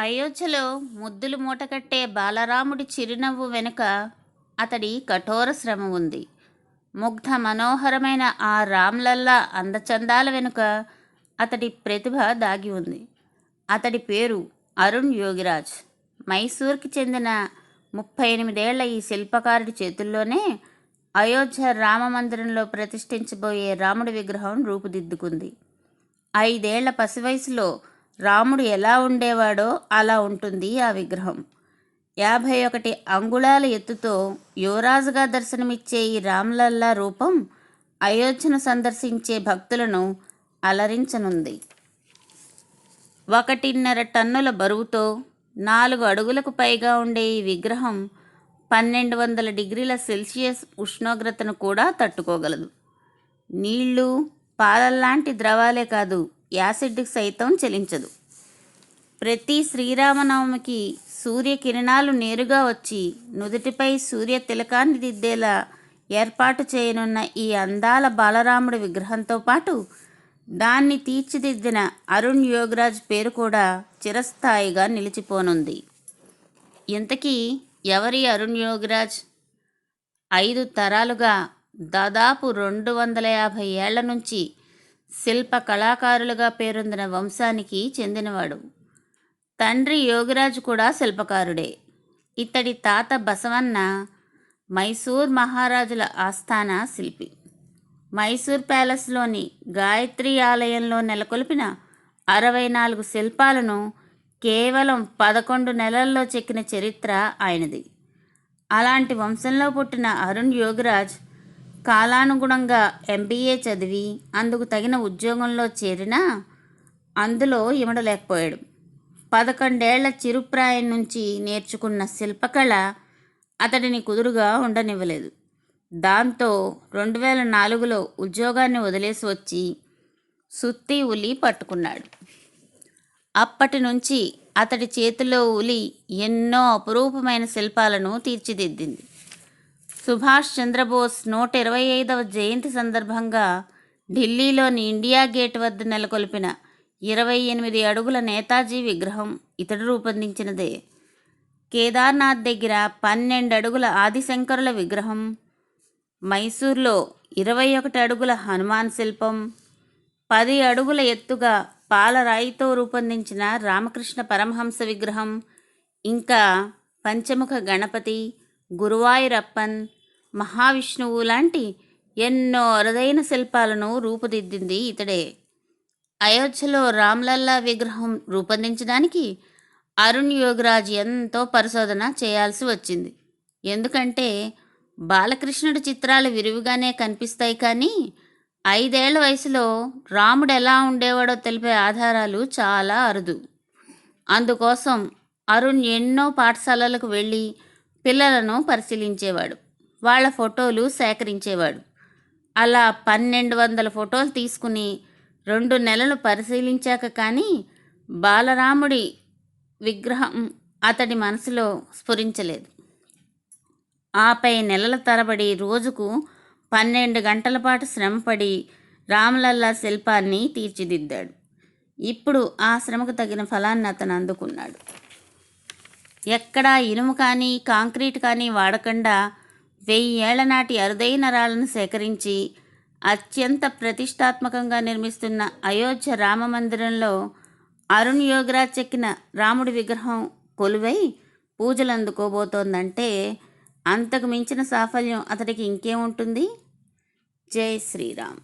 అయోధ్యలో ముద్దులు మూటకట్టే బాలరాముడి చిరునవ్వు వెనుక అతడి కఠోర శ్రమ ఉంది. ముగ్ధ మనోహరమైన ఆ రామ్లల్లా అందచందాల వెనుక అతడి ప్రతిభ దాగి ఉంది. అతడి పేరు అరుణ్ యోగిరాజ్. మైసూర్కి చెందిన ముప్పై ఎనిమిదేళ్ళ ఈ శిల్పకారుడి చేతుల్లోనే అయోధ్య రామ మందిరంలో ప్రతిష్ఠించబోయే రాముడి విగ్రహం రూపుదిద్దుకుంది. ఐదేళ్ళ పసివయసులో రాముడు ఎలా ఉండేవాడో అలా ఉంటుంది ఆ విగ్రహం. యాభై ఒకటి అంగుళాల ఎత్తుతో యువరాజుగా దర్శనమిచ్చే ఈ రామ్లల్లా రూపం అయోధ్యను సందర్శించే భక్తులను అలరించనుంది. ఒకటిన్నర టన్నుల బరువుతో నాలుగు అడుగులకు పైగా ఉండే ఈ విగ్రహం పన్నెండు వందల డిగ్రీల సెల్సియస్ ఉష్ణోగ్రతను కూడా తట్టుకోగలదు. నీళ్ళు పాలల్లాంటి ద్రవాలే కాదు యాసిడ్కి సైతం చెలించదు. ప్రతి శ్రీరామనవమికి సూర్యకిరణాలు నేరుగా వచ్చి నుదుటిపై సూర్య తిలకాన్ని దిద్దేలా ఏర్పాటు చేయనున్న ఈ అందాల బాలరాముడి విగ్రహంతో పాటు దాన్ని తీర్చిదిద్దిన అరుణ్ యోగరాజ్ పేరు కూడా చిరస్థాయిగా నిలిచిపోనుంది. ఇంతకీ ఎవరి అరుణ్ యోగరాజ్? ఐదు తరాలుగా దాదాపు రెండు వందల యాభై ఏళ్ళ నుంచి శిల్ప కళాకారులుగా పేరొందిన వంశానికి చెందినవాడు. తండ్రి యోగిరాజు కూడా శిల్పకారుడే. ఇతడి తాత బసవన్న మైసూర్ మహారాజుల ఆస్థాన శిల్పి. మైసూర్ ప్యాలెస్లోని గాయత్రి ఆలయంలో నెలకొల్పిన అరవై నాలుగు శిల్పాలను కేవలం పదకొండు నెలల్లో చెక్కిన చరిత్ర ఆయనది. అలాంటి వంశంలో పుట్టిన అరుణ్ యోగిరాజ్ కాలానుగుణంగా ఎంబీఏ చదివి అందుకు తగిన ఉద్యోగంలో చేరినా అందులో ఇమడలేకపోయాడు. పదకొండేళ్ళ చిరుప్రాయం నుంచి నేర్చుకున్న శిల్పకళ అతడిని కుదురుగా ఉండనివ్వలేదు. దాంతో రెండు వేల నాలుగులో ఉద్యోగాన్ని వదిలేసి వచ్చి సుత్తి ఉలి పట్టుకున్నాడు. అప్పటి నుంచి అతడి చేతిలో ఉలి ఎన్నో అపురూపమైన శిల్పాలను తీర్చిదిద్దింది. సుభాష్ చంద్రబోస్ నూట ఇరవై ఐదవ జయంతి సందర్భంగా ఢిల్లీలోని ఇండియా గేట్ వద్ద నెలకొల్పిన ఇరవై ఎనిమిది అడుగుల నేతాజీ విగ్రహం ఇతడు రూపొందించినదే. కేదార్నాథ్ దగ్గర పన్నెండు అడుగుల ఆదిశంకరుల విగ్రహం మైసూర్లో ఇరవై ఒకటి అడుగుల హనుమాన్ శిల్పం పది అడుగుల ఎత్తుగా పాలరాయితో రూపొందించిన రామకృష్ణ పరమహంస విగ్రహం ఇంకా పంచముఖ గణపతి గురువాయూరప్పన్ మహావిష్ణువు లాంటి ఎన్నో అరుదైన శిల్పాలను రూపుదిద్దింది ఇతడే. అయోధ్యలో రామ్లల్లా విగ్రహం రూపొందించడానికి అరుణ్ యోగరాజ్ ఎంతో పరిశోధన చేయాల్సి వచ్చింది. ఎందుకంటే బాలకృష్ణుడి చిత్రాలు విరివిగానే కనిపిస్తాయి కానీ ఐదేళ్ళ వయసులో రాముడు ఎలా ఉండేవాడో తెలిపే ఆధారాలు చాలా అరుదు. అందుకోసం అరుణ్ ఎన్నో పాఠశాలలకు వెళ్ళి పిల్లలను పరిశీలించేవాడు. వాళ్ళ ఫోటోలు సేకరించేవాడు. అలా పన్నెండు వందల ఫోటోలు తీసుకుని రెండు నెలలు పరిశీలించాక కానీ బాలరాముడి విగ్రహం అతడి మనసులో స్ఫురించలేదు. ఆపై నెలల తరబడి రోజుకు పన్నెండు గంటల పాటు శ్రమపడి రామలల్లా శిల్పాన్ని తీర్చిదిద్దాడు. ఇప్పుడు ఆ శ్రమకు తగిన ఫలాన్ని అతను అందుకున్నాడు. ఎక్కడా ఇనుము కానీ కాంక్రీట్ కానీ వాడకుండా వెయ్యి ఏళ్ళ నాటి అరుదైన రాళ్ళను సేకరించి అత్యంత ప్రతిష్టాత్మకంగా నిర్మిస్తున్న అయోధ్య రామ మందిరంలో అరుణ్ యోగరాజ్ చెక్కిన రాముడి విగ్రహం కొలువై పూజలు అందుకోబోతోందంటే అంతకు మించిన సాఫల్యం అతడికి ఇంకేముంటుంది? జై శ్రీరామ్.